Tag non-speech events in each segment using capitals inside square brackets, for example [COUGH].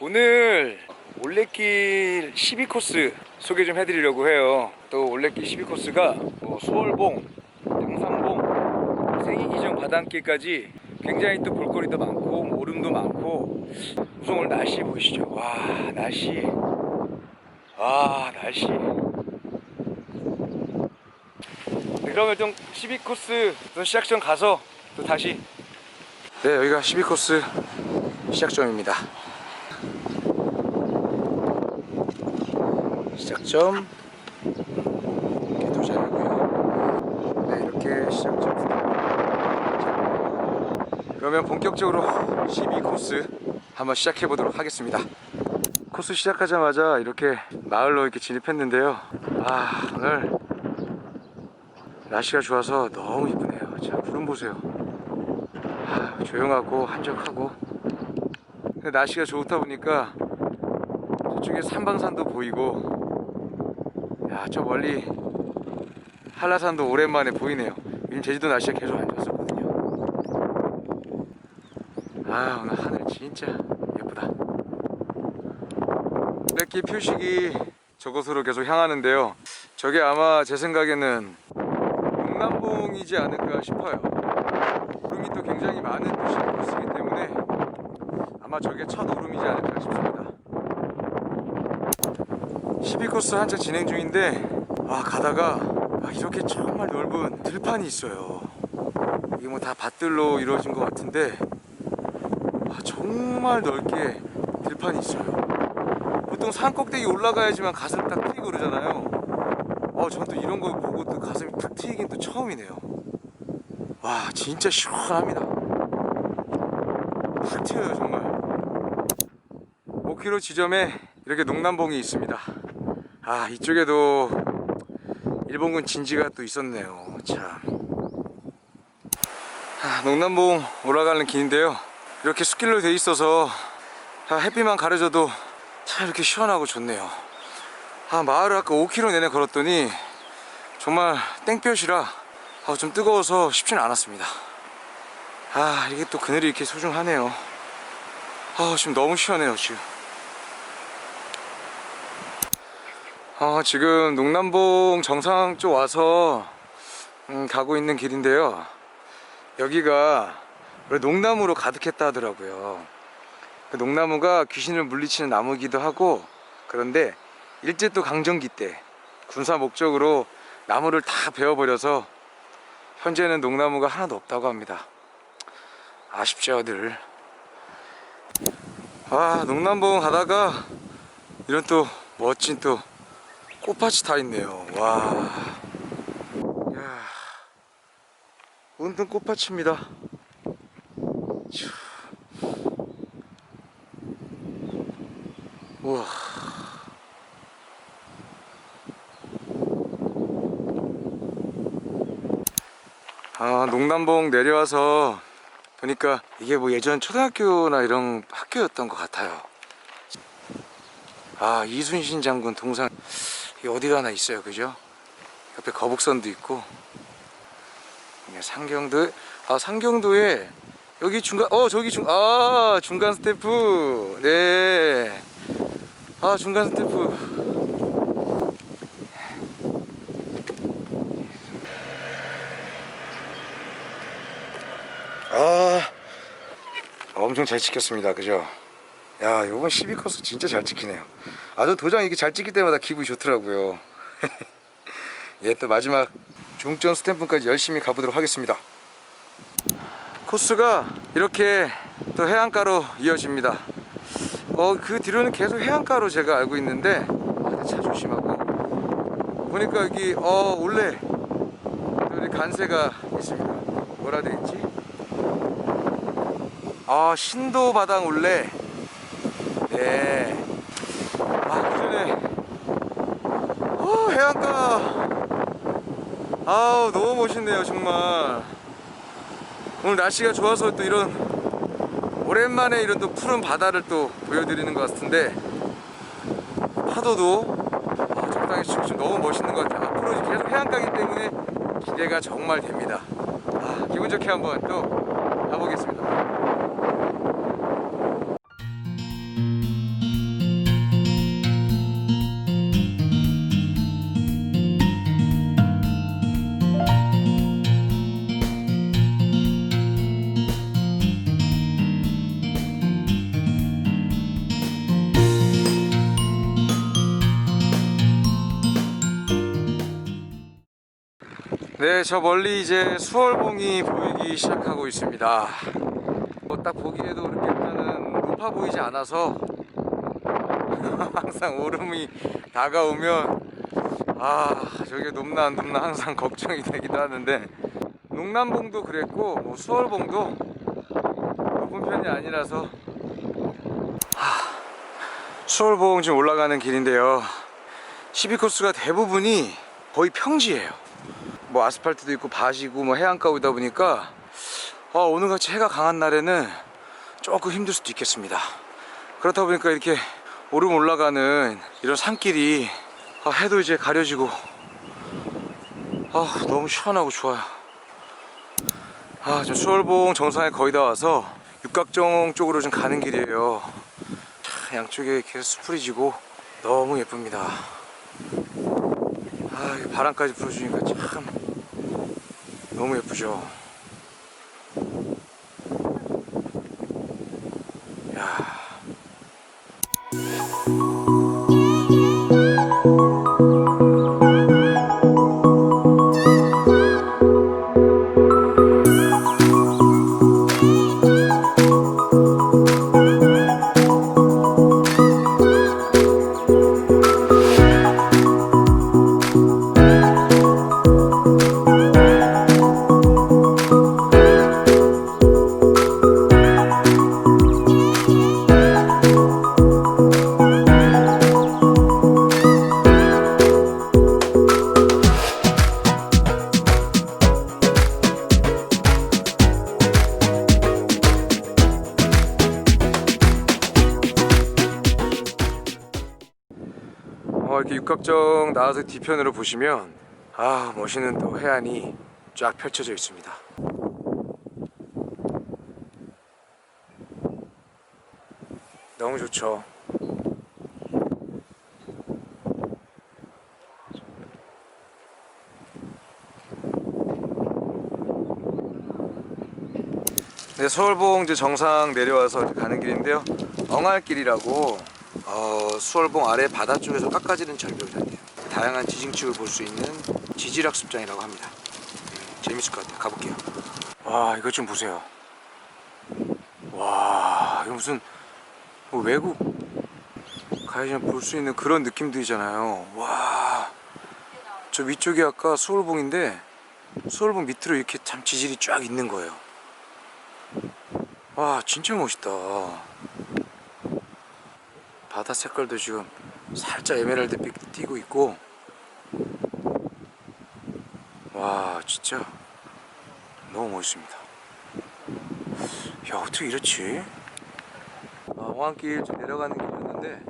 오늘 올레길 12코스 소개 좀 해드리려고 해요. 또 올레길 12코스가 뭐 수월봉, 등산봉, 생이기정 바닷길까지 굉장히 또 볼거리도 많고 뭐 오름도 많고 우선 오늘 날씨 보이시죠? 와 날씨 아 날씨 네, 그러면 좀 12코스 또 시작점 가서 또 다시 네 여기가 12코스 시작점입니다 시작점. 도착하고요. 네 이렇게 시작점. 그러면 본격적으로 12코스 한번 시작해 보도록 하겠습니다. 코스 시작하자마자 이렇게 마을로 이렇게 진입했는데요. 아 오늘 날씨가 좋아서 너무 이쁘네요. 자 구름 보세요. 아, 조용하고 한적하고. 날씨가 좋다 보니까 저쪽에 삼방산도 보이고 야 저 멀리 한라산도 오랜만에 보이네요. 요즘 제주도 날씨가 계속 안 좋았었거든요. 아 오늘 하늘 진짜 예쁘다. 이렇게 표식이 저곳으로 계속 향하는데요. 저게 아마 제 생각에는 동남봉이지 않을까 싶어요. 오름이 또 굉장히 많은 표식의 코스이기 때문에 아마 저게 첫 오름이지 않을까 싶습니다 12코스 한참 진행 중인데 아 가다가 아, 이렇게 정말 넓은 들판이 있어요. 이게 뭐 다 밭들로 이루어진 것 같은데 아, 정말 넓게 들판이 있어요. 보통 산 꼭대기 올라가야지만 가슴 딱 트이고 그러잖아요. 어, 전 또 이런 거 보고 또 가슴이 탁 트이긴 또 처음이네요. 와 진짜 시원합니다. 탁 트여요 정말. 5km 지점에 이렇게 농남봉이 있습니다 아 이쪽에도 일본군 진지가 또 있었네요. 참. 아, 농남봉 올라가는 길인데요. 이렇게 숲길로 돼 있어서 아, 햇빛만 가려져도 참 이렇게 시원하고 좋네요. 아 마을을 아까 5km 내내 걸었더니 정말 땡볕이라 아, 좀 뜨거워서 쉽지는 않았습니다. 아 이게 또 그늘이 이렇게 소중하네요. 아 지금 너무 시원해요 지금 아, 지금 농남봉 정상 쪽 와서 음, 가고 있는 길인데요. 여기가 농나무로 가득했다 하더라고요. 그 농나무가 귀신을 물리치는 나무이기도 하고 그런데 일제 또 강점기 때 군사 목적으로 나무를 다 베어버려서 현재는 농나무가 하나도 없다고 합니다. 아쉽죠, 늘. 아, 농남봉 가다가 이런 또 멋진 또 꽃밭이 다 있네요. 와. 야. 온통 꽃밭입니다. 촤. 우와. 아, 농남봉 내려와서 보니까 이게 뭐 예전 초등학교나 이런 학교였던 것 같아요. 아, 이순신 장군 동상. 이 어디가 하나 있어요 그죠? 옆에 거북선도 있고. 네, 상경도 아 상경도에 여기 중간 어 저기 중 아 중간 스태프. 네아 중간 스태프. 아 엄청 잘 찍혔습니다 그죠 야 요번 12코스 진짜 잘 찍히네요. 아저 도장 이렇게 잘 찍힐 때마다 기분이 좋더라고요. [LAUGHS] 예 또 마지막 중점 스탬프까지 열심히 가보도록 하겠습니다. 코스가 이렇게 또 해안가로 이어집니다. 어 그 뒤로는 계속 해안가로 제가 알고 있는데 아, 차 조심하고. 보니까 여기 어 원래 여기 간세가 있습니다. 뭐라 돼 있지? 아 신도바당 올레 네. 아, 그 전에, 어, 해안가. 아우, 너무 멋있네요, 정말. 오늘 날씨가 좋아서 또 이런, 오랜만에 이런 또 푸른 바다를 또 보여드리는 것 같은데, 파도도, 아, 적당히 치고 좀 너무 멋있는 것 같아요. 앞으로 계속 해안가이기 때문에 기대가 정말 됩니다. 아, 기분 좋게 한번 또 가보겠습니다. 네, 저 멀리 이제 수월봉이 보이기 시작하고 있습니다. 뭐 딱 보기에도 그렇게 일단은 높아 보이지 않아서 [LAUGHS] 항상 오름이 다가오면 아 저게 높나 안 높나 항상 [LAUGHS] 걱정이 되기도 하는데 농남봉도 그랬고 뭐 수월봉도 높은 편이 아니라서 아, 수월봉 지금 올라가는 길인데요 12코스가 대부분이 거의 평지예요 뭐 아스팔트도 있고 밭이고 뭐 해안가 오다 보니까 아, 오늘같이 해가 강한 날에는 조금 힘들 수도 있겠습니다. 그렇다 보니까 이렇게 오름 올라가는 이런 산길이 아, 해도 이제 가려지고 아, 너무 시원하고 좋아요. 아, 저 수월봉 정상에 거의 다 와서 육각정 쪽으로 좀 가는 길이에요. 차, 양쪽에 계속 수풀이 지고 너무 예쁩니다. 아, 이 바람까지 불어주니까 참 너무 예쁘죠 어, 이렇게 육각정 나와서 뒤편으로 보시면 아 멋있는 또 해안이 쫙 펼쳐져 있습니다. 너무 좋죠. 네, 서울봉 이제 정상 내려와서 가는 길인데요. 엉알길이라고 어, 수월봉 아래 바다 쪽에서 깎아지는 절벽이란데요. 다양한 지징축을 볼 수 있는 지질학습장이라고 합니다. 음, 재밌을 것 같아요. 가볼게요. 와, 이것 좀 보세요. 와, 이거 무슨 뭐 외국 가야지만 볼 수 있는 그런 느낌들이잖아요. 와, 저 위쪽이 아까 수월봉인데 수월봉 밑으로 이렇게 참 지질이 쫙 있는 거예요. 와, 진짜 멋있다. 바다 색깔도 지금 살짝 에메랄드빛 띄고 있고 와 진짜 너무 멋있습니다 야 어떻게 이렇지 아, 호안길 좀 내려가는 길이었는데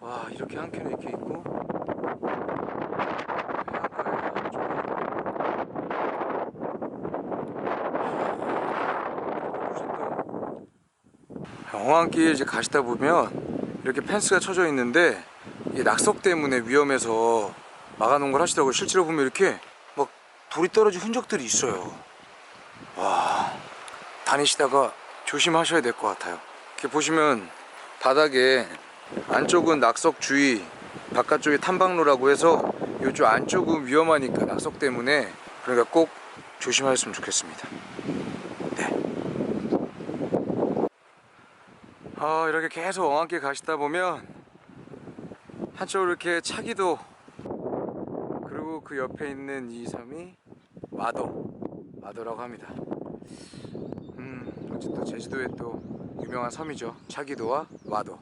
와 이렇게 한 켠에 이렇게 있고 홍안길 이제 가시다 보면 이렇게 펜스가 쳐져 있는데 낙석 때문에 위험해서 막아놓은 걸 하시더라고요. 실제로 보면 이렇게 막 돌이 떨어진 흔적들이 있어요. 와, 다니시다가 조심하셔야 될 것 같아요. 이렇게 보시면 바닥에 안쪽은 낙석 주의, 바깥쪽이 탐방로라고 해서 이쪽 안쪽은 위험하니까 낙석 때문에 그러니까 꼭 조심하셨으면 좋겠습니다. 아 이렇게 계속 엉한길 가시다 보면 한쪽으로 이렇게 차기도 그리고 그 옆에 있는 이 섬이 마도 마도라고 합니다. 음 어쨌든 제주도의 또 유명한 섬이죠. 차기도와 마도